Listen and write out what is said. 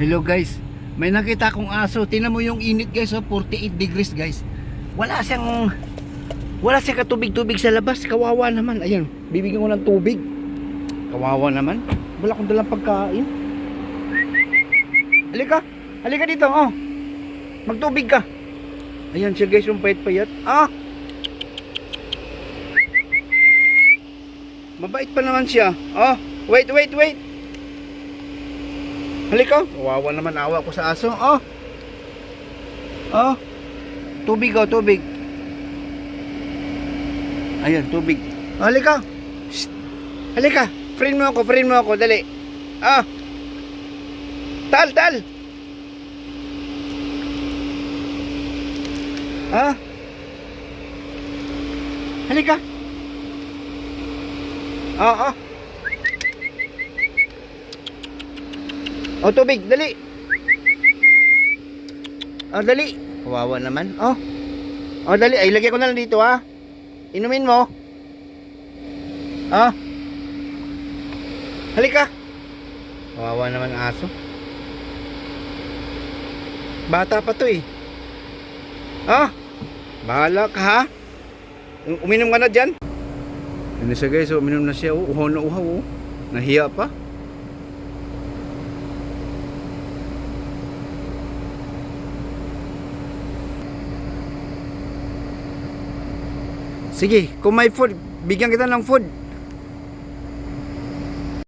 Hello guys, may nakita akong aso. Tingnan mo yung init guys, oh, 48 degrees guys. Wala siyang wala siyang katubig-tubig sa labas. Kawawa naman. Ayan, bibigyan ko ng tubig. Kawawa naman. Wala akong dalang pagkain. Halika, halika dito, oh. Magtubig ka. Ayan siya guys, yung payat-payat. Ah! Mabait pa naman siya. Oh, wait, wait, wait. Halika. Kawawa naman awa ko sa aso. Oh. Oh. Tubig oh, tubig. Ayan, tubig. Oh, halika. Shh. Halika. Friend mo ako, friend mo ako, dali. Ah. Tal, tal. Ah. Halika. Ah, ah. O tubig, dali. O dali. Kawawa naman. Oh. O dali, ay lagay ko na lang dito ha. Inumin mo. Ah. Halika. Kawawa naman aso. Bata pa to eh. Ah. Bahala ka ha. Um- Uminom ka na dyan. Ano guys, oh, uminom na siya. Oh. Uhaw na uhaw. Oh. Nahiya pa. Sige, kung may food, bigyan kita ng food.